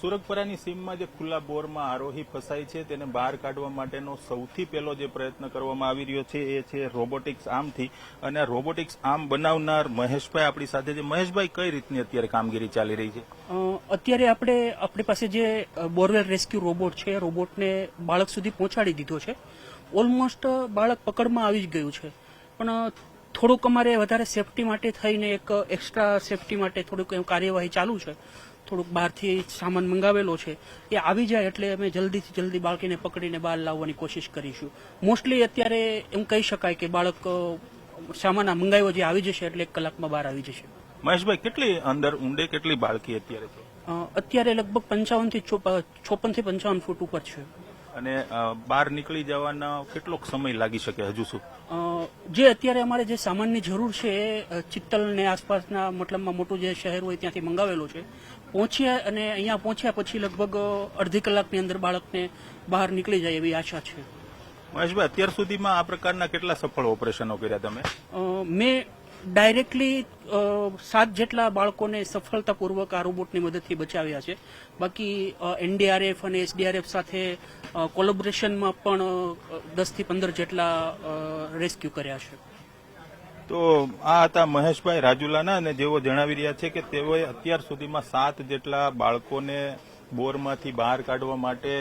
સુરગપરાની સીમમાં જે ખુલ્લા બોરમાં આરોહી ફસાય છે, તેને બહાર કાઢવા માટેનો સૌથી પહેલો જે પ્રયત્ન કરવામાં આવી રહ્યો છે, એ છે રોબોટિક્સ આર્મથી અને રોબોટિક્સ આર્મ બનાવનાર મહેશભાઈ આપણી સાથે છે. મહેશભાઈ, કઈ રીતની અત્યારે કામગીરી ચાલી રહી છે? અત્યારે આપણે, આપણી પાસે જે બોરવેલ રેસ્ક્યુ રોબોટ છે રોબોટને બાળક સુધી પહોંચાડી દીધો છે. ઓલમોસ્ટ બાળક પકડમાં આવી જ ગયું છે. પણ થોડુંક અમારે વધારે સેફટી માટે થઈને એક એક્સ્ટ્રા સેફટી માટે થોડુંક કાર્યવાહી ચાલુ છે. થોડુંક બહારથી સામાન મંગાવેલો છે એ આવી જાય એટલે અમે જલ્દીથી જલ્દી બાળકીને પકડીને બહાર લાવવાની કોશિશ કરીશું. મોસ્ટલી અત્યારે એમ કહી શકાય કે બાળક સામાન મંગાવ્યો જે આવી જશે એટલે એક કલાકમાં બહાર આવી જશે. મહેશભાઈ કેટલી અંદર ઊંડે કેટલી બાળકી અત્યારે છે? અત્યારે લગભગ પંચાવનથી ચોપનથી પંચાવન ફૂટ ઉપર છે. અને બહાર નીકળી જવાના કેટલોક સમય લાગી શકે હજુ શું? જે અત્યારે અમારે જે સામાનની જરૂર છે એ ચિત્તલ ને આસપાસના મતલબમાં મોટું જે શહેર હોય ત્યાંથી મંગાવેલો છે. પહોંચ્યા અને અહીંયા પહોંચ્યા પછી લગભગ અડધી કલાકની અંદર બાળકને બહાર નીકળી જાય એવી આશા છે. મહેશભાઈ અત્યાર સુધીમાં આ પ્રકારના કેટલા સફળ ઓપરેશનો કર્યા તમે? મેં ડાયરેક્ટલી સાત જેટલા બાળકોને સફળતાપૂર્વક આ રોબોટની મદદથી બચાવ્યા છે. બાકી એનડીઆરએફ અને એસડીઆરએફ સાથે કોલેબોરેશનમાં પણ દસથી પંદર જેટલા રેસ્ક્યુ કર્યા છે. તો આ હતા મહેશભાઈ રાજુલાના અને જેઓ જણાવી રહ્યા છે કે તેઓએ અત્યાર સુધીમાં સાત જેટલા બાળકોને બોરમાંથી બહાર કાઢવા માટે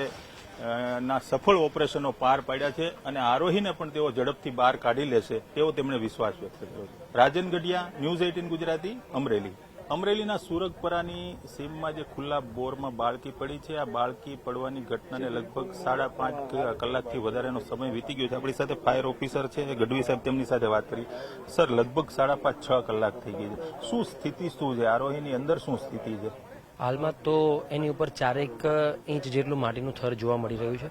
ના સફળ ઓપરેશનો પાર પાડ્યા છે અને આરોહીને પણ તેઓ ઝડપથી બહાર કાઢી લેશે, તેવો તેમણે વિશ્વાસ વ્યક્ત કર્યો છે. Rajan Gadhiya, news eighteen Gujarati, Amreli. અમરેલીના સુરગપરાની સીમમાં જે ખુલ્લા બોરમાં બાળકી પડી છે, આ બાળકી પડવાની ઘટનાને લગભગ સાડા પાંચ કલાકથી વધારેનો સમય વીતી ગયો છે. આપણી સાથે ફાયર ઓફિસર છે ગઢવી સાહેબ તેમની સાથે વાત કરી. સર, લગભગ સાડા પાંચ, છ કલાક થઈ ગઈ છે. શું સ્થિતિ શું છે? આરોહીની અંદર શું સ્થિતિ છે? હાલમાં તો એની ઉપર ચારેક ઇંચ જેટલું માટીનું થર જોવા મળી રહ્યું છે.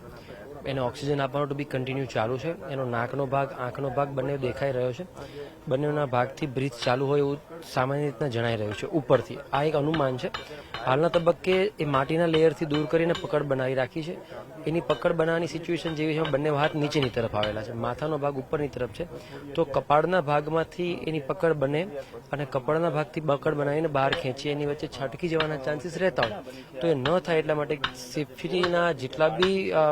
એને ઓક્સિજન આપવાનો તો બી કન્ટિન્યુ ચાલુ છે. એનો નાકનો ભાગ આંખનો ભાગ બંને દેખાઈ રહ્યો છે. બંનેના ભાગથી બ્રીથ ચાલુ હોય એવું સામાન્ય રીતના જણાઈ રહ્યું છે ઉપરથી. આ એક અનુમાન છે. હાલના તબક્કે એ માટીના લેયરથી દૂર કરીને પકડ બનાવી રાખી છે. એની પકડ બનાવવાની સિચ્યુએશન જેવી છે બંને હાથ નીચેની તરફ આવેલા છે. માથાનો ભાગ ઉપરની તરફ છે. તો કપાળના ભાગમાંથી એની પકડ બને અને કપાળના ભાગથી પકડ બનાવીને બહાર ખેંચી એની વચ્ચે છટકી જવાના ચાન્સીસ રહેતા હોય. તો એ ન થાય એટલા માટે સેફ્ટીના જેટલા બી અ,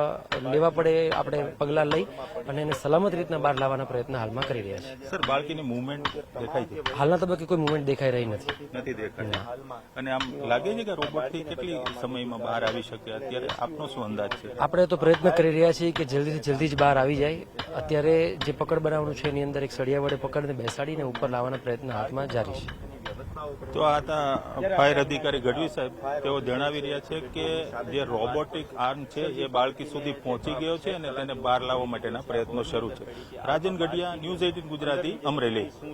લેવા પડે આપણે પગલાં લઈ અને એને સલામત રીતના બહાર લાવવાના પ્રયત્ન હાલમાં કરી રહ્યા છે. સર બાળકીની મુવમેન્ટ દેખાય છે? હાલના તબક્કે કોઈ મુવમેન્ટ દેખાઈ રહી નથી. નથી દેખાય. અને આમ લાગે છે કે રોબોટથી કેટલી સમયમાં બહાર આવી શકે? અત્યારે આપનો શું અંદાજ છે? આપણે તો પ્રયત્ન કરી રહ્યા છીએ કે જલ્દીથી જલ્દી જ બહાર આવી જાય. અત્યારે જે પકડ બનાવવાનું છે એની અંદર એક સળિયા વડે પકડને બેસાડીને ઉપર લાવવાના પ્રયત્ન હાથમાં જારી છે. તો આ તા ફાયર અધિકારી ગઢવી સાહેબ, તેઓ જણાવી રહ્યા છે કે જે રોબોટિક આર્મ છે, એ બાળકી સુધી પહોંચી ગયો છે અને તેને બહાર લાવવા માટેના પ્રયત્નો શરૂ છે. Rajan Gadhiya, news eighteen Gujarati, Amreli.